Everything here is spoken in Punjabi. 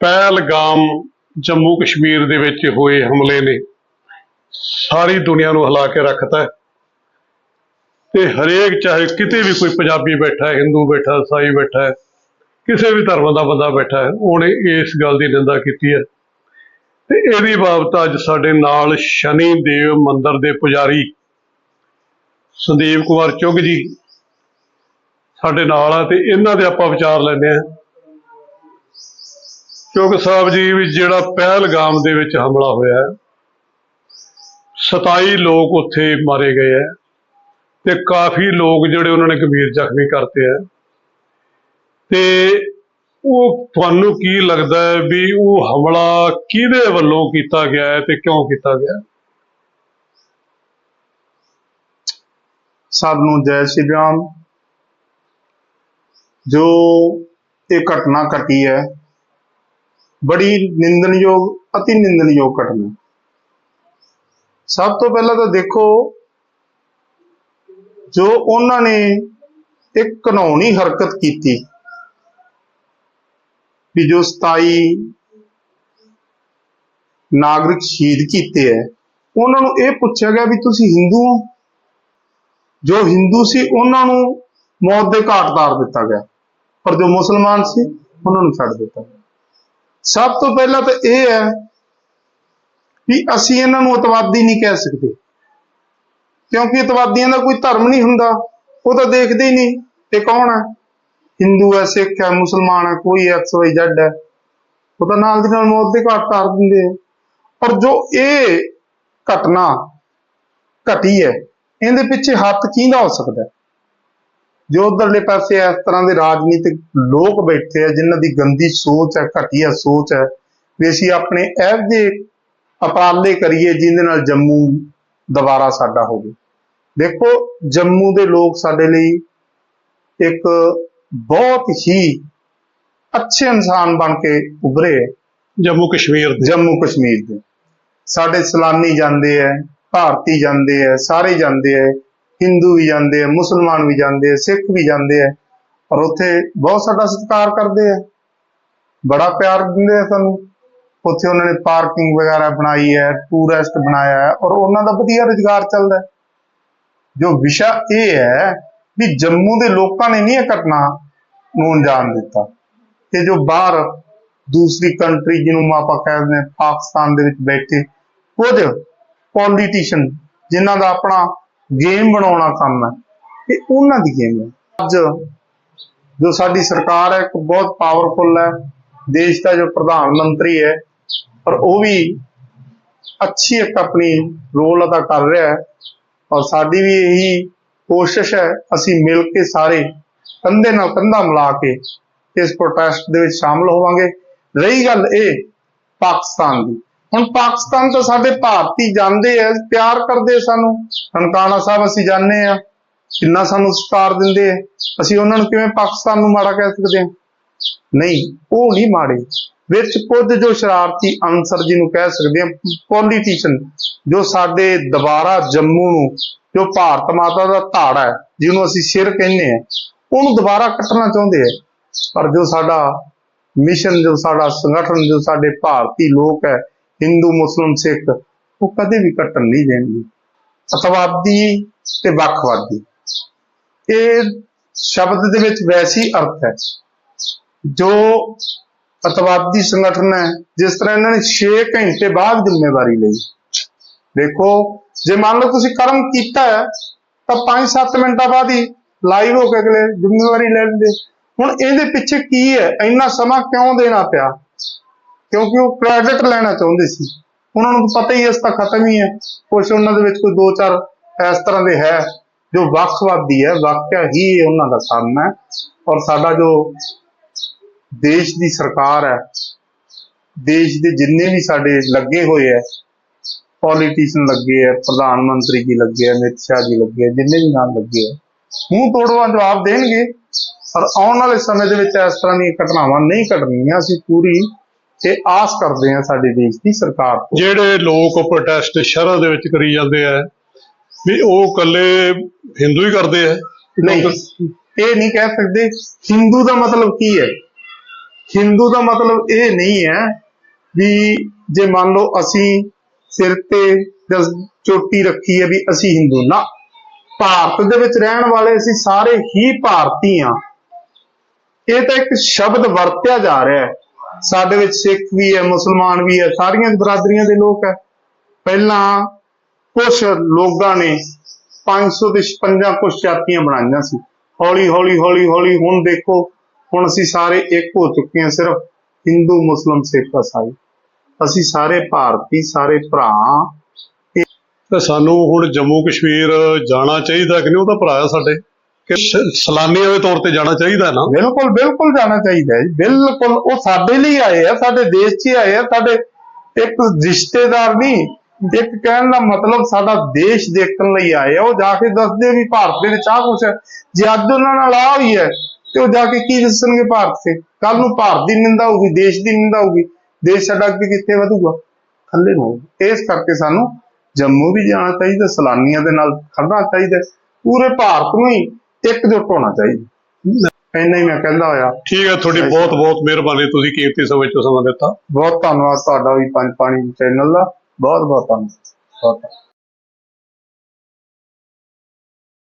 ਪਹਿਲਗਾਮ ਜੰਮੂ ਕਸ਼ਮੀਰ ਦੇ ਵਿੱਚ ਹੋਏ ਹਮਲੇ ਨੇ। ਸਾਰੀ ਦੁਨੀਆ ਨੂੰ ਹਿਲਾ ਕੇ ਰੱਖਤਾ ਹੈ। ਤੇ ਹਰੇਕ ਚਾਹੇ ਕਿਤੇ ਵੀ ਕੋਈ ਪੰਜਾਬੀ ਬੈਠਾ ਹੈ ਹਿੰਦੂ ਬੈਠਾ ਹੈ, ਈਸਾਈ ਬੈਠਾ ਹੈ ਕਿਸੇ ਵੀ ਧਰਮ ਦਾ ਬੰਦਾ ਬੈਠਾ ਹੈ ਉਹਨੇ ਇਸ ਗੱਲ ਦੀ ਨਿੰਦਾ ਕੀਤੀ ਹੈ। ਤੇ ਇਹਦੀ ਬਾਬਤ ਅੱਜ ਸਾਡੇ ਨਾਲ ਸ਼ਨੀ ਦੇਵ ਮੰਦਿਰ ਦੇ ਪੁਜਾਰੀ ਸੰਦੀਪ ਕੁਮਾਰ ਚੁੱਗ ਜੀ ਸਾਡੇ ਨਾਲ ਆ ਤੇ ਇਹਨਾਂ ਦੇ ਆਪਾਂ ਵਿਚਾਰ ਲੈਂਦੇ ਆ ਚੁੱਗ ਸਾਹਿਬ ਜੀ ਵੀ ਜਿਹੜਾ ਪਹਿਲਗਾਮ ਦੇ ਵਿੱਚ ਹਮਲਾ ਹੋਇਆ ਹੈ 27 ਲੋਕ ਉੱਥੇ ਮਾਰੇ ਗਏ ਹੈ ਤੇ ਕਾਫੀ ਲੋਕ ਜਿਹੜੇ ਉਹਨਾਂ ਨੇ ਗੰਭੀਰ ਜ਼ਖਮੀ ਕਰਤੇ ਹੈ। ਤੇ ਉਹ ਤੁਹਾਨੂੰ ਕੀ ਲੱਗਦਾ ਹੈ ਵੀ ਉਹ ਹਮਲਾ ਕਿਹਦੇ ਵੱਲੋਂ ਕੀਤਾ ਗਿਆ ਹੈ ਤੇ ਕਿਉਂ ਕੀਤਾ ਗਿਆ? ਸਭ ਨੂੰ ਜੈ ਸ਼੍ਰੀ ਰਾਮ। ਜੋ ਇਹ ਘਟਨਾ ਘਟੀ ਹੈ ਬੜੀ ਨਿੰਦਣਯੋਗ, ਅਤੀ ਨਿੰਦਣਯੋਗ ਘਟਨਾ। ਸਭ ਤੋਂ ਪਹਿਲਾਂ ਤਾਂ ਦੇਖੋ, ਜੋ ਉਹਨਾਂ ਨੇ ਇੱਕ ਕਾਨੂੰਨੀ ਹਰਕਤ ਕੀਤੀ, ਵੀ ਜੋ 27 ਨਾਗਰਿਕ ਸ਼ਹੀਦ ਕੀਤੇ ਹੈ, ਉਹਨਾਂ ਨੂੰ ਇਹ ਪੁੱਛਿਆ ਗਿਆ ਵੀ ਤੁਸੀਂ ਹਿੰਦੂ ਹੋ? ਜੋ ਹਿੰਦੂ ਸੀ, ਉਹਨਾਂ ਨੂੰ ਮੌਤ ਦੇ ਘਾਟ ਤਾਰ ਦਿੱਤਾ ਗਿਆ। ਪਰ ਜੋ ਮੁਸਲਮਾਨ ਸੀ, ਉਹਨਾਂ ਨੂੰ ਛੱਡ ਦਿੱਤਾ ਗਿਆ। ਸਭ ਤੋਂ ਪਹਿਲਾਂ ਤਾਂ ਇਹ ਹੈ ਵੀ ਅਸੀਂ ਇਹਨਾਂ ਨੂੰ ਅਤਵਾਦੀ ਨਹੀਂ ਕਹਿ ਸਕਦੇ। ਕਿਉਂਕਿ ਅਤਵਾਦੀਆਂ ਦਾ ਕੋਈ ਧਰਮ ਨਹੀਂ ਹੁੰਦਾ, ਉਹ ਤਾਂ ਦੇਖਦੇ ਹੀ ਨਹੀਂ ਇਹ ਕੌਣ ਹੈ। ਹਿੰਦੂ ਹੈ, ਸਿੱਖ ਹੈ, ਮੁਸਲਮਾਨ ਹੈ, ਕੋਈ ਐਕਸ ਵਾਈ ਜ਼ੈਡ ਹੈ। ਉਹ ਤਾਂ ਨਾਲ ਦੀ ਨਾਲ ਮੌਤ ਦੇ ਘਾਟ ਉਤਾਰ ਦਿੰਦੇ ਆ। ਪਰ ਜੋ ਇਹ ਘਟਨਾ ਘਟੀ ਹੈ, ਇਹਦੇ ਪਿੱਛੇ ਹੱਥ ਕਿਹਦਾ ਹੋ ਸਕਦਾ ਜੋ ਉਧਰਲੇ ਪਾਸੇ ਇਸ ਤਰ੍ਹਾਂ ਦੇ ਰਾਜਨੀਤਿਕ ਲੋਕ ਬੈਠੇ ਆ ਜਿਨ੍ਹਾਂ ਦੀ ਗੰਦੀ ਸੋਚ ਹੈ ਘਟੀਆ ਸੋਚ ਹੈ ਵੀ ਅਸੀਂ ਆਪਣੇ ਇਹੋ ਜਿਹੇ ਉਪਰਾਲੇ ਕਰੀਏ ਜਿਹਦੇ ਨਾਲ ਜੰਮੂ ਦੁਬਾਰਾ ਸਾਡਾ ਹੋਵੇ। ਦੇਖੋ ਜੰਮੂ ਦੇ ਲੋਕ ਸਾਡੇ ਲਈ ਇੱਕ ਬਹੁਤ ਹੀ ਅੱਛੇ ਇਨਸਾਨ ਬਣ ਕੇ ਉੱਭਰੇ ਜੰਮੂ ਕਸ਼ਮੀਰ ਦੇ। ਜੰਮੂ ਕਸ਼ਮੀਰ ਦੇ। ਸਾਡੇ ਸਲਾਨੀ ਜਾਂਦੇ ਐ ਭਾਰਤੀ ਜਾਂਦੇ ਐ ਸਾਰੇ ਜਾਂਦੇ ਐ ਹਿੰਦੂ ਵੀ ਜਾਂਦੇ ਐ ਮੁਸਲਮਾਨ ਵੀ ਜਾਂਦੇ ਐ ਸਿੱਖ ਵੀ ਜਾਂਦੇ ਐ ਔਰ ਉੱਥੇ ਬਹੁਤ ਸਾਡਾ ਸਤਿਕਾਰ ਕਰਦੇ ਐ ਬੜਾ ਪਿਆਰ ਦਿੰਦੇ ਐ ਸਾਨੂੰ। ਉੱਥੇ ਉਹਨਾਂ ਨੇ ਪਾਰਕਿੰਗ ਵਗੈਰਾ ਬਣਾਈ ਹੈ, ਟੂਰਿਸਟ ਬਣਾਇਆ ਹੈ, ਔਰ ਉਹਨਾਂ ਦਾ ਵਧੀਆ ਰੁਜ਼ਗਾਰ ਚੱਲਦਾ ਜੋ ਵਿਸ਼ਾ ਇਹ ਹੈ ਵੀ ਜੰਮੂ ਦੇ ਲੋਕਾਂ ਨੇ ਨਹੀਂ ਇਹ ਘਟਨਾ ਨੂੰ ਅੰਜਾਮ ਦਿੱਤਾ। ਤੇ ਜੋ ਬਾਹਰ ਦੂਸਰੀ ਕੰਟਰੀ ਜਿਹਨੂੰ ਆਪਾਂ ਕਹਿੰਦੇ ਹਾਂ, ਪਾਕਿਸਤਾਨ ਦੇ ਵਿੱਚ ਬੈਠੇ ਕੁਝ ਪੋਲੀਟੀਸ਼ੀਅਨ ਜਿਨ੍ਹਾਂ ਦਾ ਆਪਣਾ ਗੇਮ ਬਣਾਉਣਾ ਕੰਮ ਹੈ। ਇਹ ਉਹਨਾਂ ਦੀ ਗੇਮ ਹੈ। ਅੱਜ ਜੋ ਸਾਡੀ ਸਰਕਾਰ ਹੈ, ਇੱਕ ਬਹੁਤ ਪਾਵਰਫੁਲ ਹੈ। ਦੇਸ਼ ਦਾ ਜੋ ਪ੍ਰਧਾਨ ਮੰਤਰੀ ਹੈ, ਪਰ ਉਹ ਵੀ ਅੱਛੀ ਇੱਕ ਆਪਣੀ ਰੋਲ ਅਦਾ ਕਰ ਰਿਹਾ ਹੈ। ਔਰ ਸਾਡੀ ਵੀ ਇਹੀ ਕੋਸ਼ਿਸ਼ ਹੈ, ਅਸੀਂ ਮਿਲ ਕੇ ਸਾਰੇ ਕੰਧੇ ਨਾਲ ਕੰਧਾ ਮਿਲਾ ਕੇ ਇਸ ਪ੍ਰੋਟੈਸਟ ਦੇ ਵਿੱਚ ਸ਼ਾਮਲ ਹੋਵਾਂਗੇ। ਰਹੀ ਗੱਲ ਇਹ ਪਾਕਿਸਤਾਨ ਦੀ। ਹੁਣ ਪਾਕਿਸਤਾਨ ਤੋਂ ਸਾਡੇ ਭਾਰਤੀ ਜਾਂਦੇ ਆ, ਪਿਆਰ ਕਰਦੇ ਸਾਨੂੰ। ਨਨਕਾਣਾ ਸਾਹਿਬ ਅਸੀਂ ਜਾਂਦੇ ਆ ਕਿੰਨਾ ਸਾਨੂੰ ਸਤਿਕਾਰ ਦਿੰਦੇ ਆ, ਅਸੀਂ ਉਹਨਾਂ ਨੂੰ ਕਿਵੇਂ ਪਾਕਿਸਤਾਨ ਨੂੰ ਮਾੜਾ ਕਹਿ ਸਕਦੇ ਆ? ਨਹੀਂ, ਉਹ ਨਹੀਂ ਮਾੜੇ। ਵਿੱਚ ਕੁਝ ਜੋ ਸ਼ਰਾਰਤੀ ਅਨਸਰ ਜਿਹਨੂੰ ਕਹਿ ਸਕਦੇ ਆ ਪੋਲੀਟੀਸ਼ੀਅਨ ਜੋ ਸਾਡੇ ਦੁਬਾਰਾ ਜੰਮੂ ਨੂੰ, ਜੋ ਭਾਰਤ ਮਾਤਾ ਦਾ ਧਾੜ ਹੈ, ਜਿਹਨੂੰ ਅਸੀਂ ਸਿਰ ਕਹਿੰਦੇ ਆ, ਉਹਨੂੰ ਦੁਬਾਰਾ ਕੱਟਣਾ ਚਾਹੁੰਦੇ ਆ। ਪਰ ਜੋ ਸਾਡਾ ਮਿਸ਼ਨ ਜੋ ਸਾਡਾ ਸੰਗਠਨ, ਜੋ ਸਾਡੇ ਭਾਰਤੀ ਲੋਕ ਹੈ ਹਿੰਦੂ ਮੁਸਲਮ ਸਿੱਖ, ਉਹ ਕਦੇ ਵੀ ਕੱਟਣ ਨਹੀਂ ਦੇਣਗੇ। ਅਤਵਾਦੀ ਤੇ ਵੱਖਵਾਦੀ। ਇਹ ਸ਼ਬਦ ਦੇ ਵਿੱਚ ਵੈਸੀ ਅਰਥ ਹੈ। ਜੋ ਅਤਵਾਦੀ ਸੰਗਠਨ ਹੈ, ਜਿਸ ਤਰ੍ਹਾਂ ਇਹਨਾਂ ਨੇ 6 ਘੰਟੇ ਬਾਅਦ ਜ਼ਿੰਮੇਵਾਰੀ ਲਈ। ਦੇਖੋ, ਜੇ ਮੰਨ ਲਓ ਤੁਸੀਂ ਕਰਮ ਕੀਤਾ ਹੈ, ਤਾਂ 5-7 ਮਿੰਟਾਂ ਬਾਅਦ ਹੀ ਲਾਈਵ ਹੋ ਕੇ ਅਗਲੇ ਜ਼ਿੰਮੇਵਾਰੀ ਲੈ ਲੈਂਦੇ। ਹੁਣ ਇਹਦੇ ਪਿੱਛੇ ਕੀ ਹੈ? ਇੰਨਾ ਸਮਾਂ ਕਿਉਂ ਦੇਣਾ ਪਿਆ? ਕਿਉਂਕਿ ਉਹ ਕ੍ਰੈਡਿਟ ਲੈਣਾ ਚਾਹੁੰਦੇ ਸੀ। ਉਹਨਾਂ ਨੂੰ ਪਤਾ ਹੀ ਇਸ ਤਾਂ ਖਤਮ ਹੀ ਹੈ। ਕੁਛ ਉਹਨਾਂ ਦੇ ਵਿੱਚ ਕੋਈ ਦੋ ਚਾਰ ਇਸ ਤਰ੍ਹਾਂ ਦੇ ਹੈ, ਜੋ ਵੱਖਵਾਦੀ ਹੈ, ਵਾਕਿਆ ਹੀ ਉਹਨਾਂ ਦਾ ਕੰਮ ਹੈ। ਔਰ ਸਾਡਾ ਜੋ ਦੇਸ਼ ਦੀ ਸਰਕਾਰ ਹੈ, ਦੇਸ਼ ਦੇ ਜਿੰਨੇ ਵੀ ਸਾਡੇ ਲੱਗੇ ਹੋਏ ਹੈ ਪੋਲੀਟੀਸ਼ੀਅਨ ਲੱਗੇ ਹੈ, ਪ੍ਰਧਾਨ ਮੰਤਰੀ ਜੀ ਲੱਗੇ ਹੈ, ਅਮਿਤ ਸ਼ਾਹ ਜੀ ਲੱਗੇ ਹੈ, ਜਿੰਨੇ ਵੀ ਨਾਲ ਲੱਗੇ ਹੈ, ਮੂੰਹ ਤੋੜਵਾ ਜਵਾਬ ਦੇਣਗੇ। ਪਰ ਆਉਣ ਵਾਲੇ ਸਮੇਂ ਦੇ ਵਿੱਚ ਇਸ ਤਰ੍ਹਾਂ ਦੀਆਂ ਘਟਨਾਵਾਂ ਨਹੀਂ ਘਟਣੀਆਂ। ਅਸੀਂ ਪੂਰੀ ਤੇ ਆਸ ਕਰਦੇ ਹਾਂ ਸਾਡੇ ਦੇਸ਼ ਦੀ ਸਰਕਾਰ ਤੋਂ। ਜਿਹੜੇ ਲੋਕ ਪ੍ਰੋਟੈਸਟ ਸ਼ਹਿਰਾਂ ਦੇ ਵਿੱਚ ਕਰੀ ਜਾਂਦੇ ਆ ਵੀ ਉਹ ਇਕੱਲੇ ਹਿੰਦੂ ਹੀ ਕਰਦੇ ਆ। ਨਹੀਂ ਇਹ ਨਹੀਂ ਕਹਿ ਸਕਦੇ ਹਿੰਦੂ ਦਾ ਮਤਲਬ ਕੀ ਹੈ? ਹਿੰਦੂ ਦਾ ਮਤਲਬ ਇਹ ਨਹੀਂ ਹੈ ਵੀ ਜੇ ਮੰਨ ਲਓ ਅਸੀਂ ਸਿਰ ਤੇ ਚੋਟੀ ਰੱਖੀ ਹੈ ਵੀ ਅਸੀਂ ਹਿੰਦੂ ਨਾ। ਭਾਰਤ ਦੇ ਵਿੱਚ ਰਹਿਣ ਵਾਲੇ ਅਸੀਂ ਸਾਰੇ ਹੀ ਭਾਰਤੀ ਹਾਂ। ਇਹ ਤਾਂ ਇੱਕ ਸ਼ਬਦ ਵਰਤਿਆ ਜਾ ਰਿਹਾ ਹੈ। ਸਾਡੇ ਵਿੱਚ ਸਿੱਖ ਵੀ ਹੈ, ਮੁਸਲਮਾਨ ਵੀ ਹੈ, ਸਾਰੀਆਂ ਬਰਾਦਰੀਆਂ ਦੇ ਲੋਕ ਹੈ। ਪਹਿਲਾਂ ਕੁਝ ਲੋਕਾਂ ਨੇ 500 ਤੇ 56 ਕੁਝ ਜਾਤੀਆਂ ਬਣਾਈਆਂ ਸੀ। ਹੌਲੀ ਹੌਲੀ ਹੌਲੀ ਹੌਲੀ ਹੁਣ ਦੇਖੋ, ਹੁਣ ਅਸੀਂ ਸਾਰੇ ਇੱਕ ਹੋ ਚੁੱਕੇ ਹਾਂ ਸਿਰਫ ਹਿੰਦੂ ਮੁਸਲਮ ਸਿੱਖ ਇਸਾਈ ਅਸੀਂ ਸਾਰੇ ਭਾਰਤੀ, ਸਾਰੇ ਭਰਾ। ਤੇ ਸਾਨੂੰ ਹੁਣ ਜੰਮੂ ਕਸ਼ਮੀਰ ਜਾਣਾ ਚਾਹੀਦਾ ਕਿ ਨਹੀਂ? ਉਹ ਤਾਂ ਭਰਾ ਸਾਡੇ। ਕਿ ਸ- ਦੇ ਤੌਰ ਤੇ ਜਾਣਾ ਚਾਹੀਦਾ ਨਾ। ਬਿਲਕੁਲ ਬਿਲਕੁਲ ਜਾਣਾ ਚਾਹੀਦਾ ਜੀ, ਬਿਲਕੁਲ ਉਹ ਸਾਡੇ ਲਈ ਆਏ ਆ ਸਾਡੇ ਦੇਸ਼ 'ਚ ਆਏ ਆ ਸਾਡੇ ਇੱਕ ਰਿਸ਼ਤੇਦਾਰ ਨਹੀਂ ਇੱਕ ਕਹਿਣ ਦਾ ਮਤਲਬ ਸਾਡਾ ਦੇਸ਼ ਦੇਖਣ ਲਈ ਆਏ ਆ। ਉਹ ਜਾ ਕੇ ਦੱਸਦੇ ਵੀ ਭਾਰਤ ਦੇ ਵਿੱਚ ਆ ਕੁਛ ਜੇ ਅੱਜ ਉਹਨਾਂ ਨਾਲ ਆ ਹੋਈ ਹੈ ਤੇ ਉਹ ਜਾ ਕੇ ਕੀ ਦੱਸਣਗੇ ਭਾਰਤ ਤੇ? ਕੱਲ ਨੂੰ ਭਾਰਤ ਦੀ ਨਿੰਦਾ ਹੋਊਗੀ ਦੇਸ਼ ਦੀ ਨਿੰਦਾ ਹੋਊਗੀ। ਦੇਸ਼ ਸਾਡਾ ਅੱਗੇ ਕਿੱਥੇ ਵਧੂਗਾ? ਥੱਲੇ ਨੂੰ ਇਸ ਕਰਕੇ ਸਾਨੂੰ ਜੰਮੂ ਵੀ ਜਾਣਾ ਚਾਹੀਦਾ ਸੈਲਾਨੀਆਂ ਦੇ ਨਾਲ ਖੜਨਾ ਚਾਹੀਦਾ। ਪੂਰੇ ਭਾਰਤ ਨੂੰ ਹੀ ਇਕਜੁੱਟ ਹੋਣਾ ਚਾਹੀਦਾ। ਇੰਨਾ ਹੀ ਮੈਂ ਕਹਿੰਦਾ ਹੋਇਆ। ਠੀਕ ਹੈ ਤੁਹਾਡੀ ਬਹੁਤ ਬਹੁਤ ਮਿਹਰਬਾਨੀ ਤੁਸੀਂ ਕੀਮਤੀ ਸਮੇਂ ਚੋਂ ਸਮਾਂ ਦਿੱਤਾ। ਬਹੁਤ ਧੰਨਵਾਦ ਤੁਹਾਡਾ ਵੀ ਪੰਜ ਪਾਣੀ ਚੈਨਲ ਦਾ। ਬਹੁਤ ਬਹੁਤ ਧੰਨਵਾਦ। ਬਹੁਤ ਧੰਨਵਾਦ।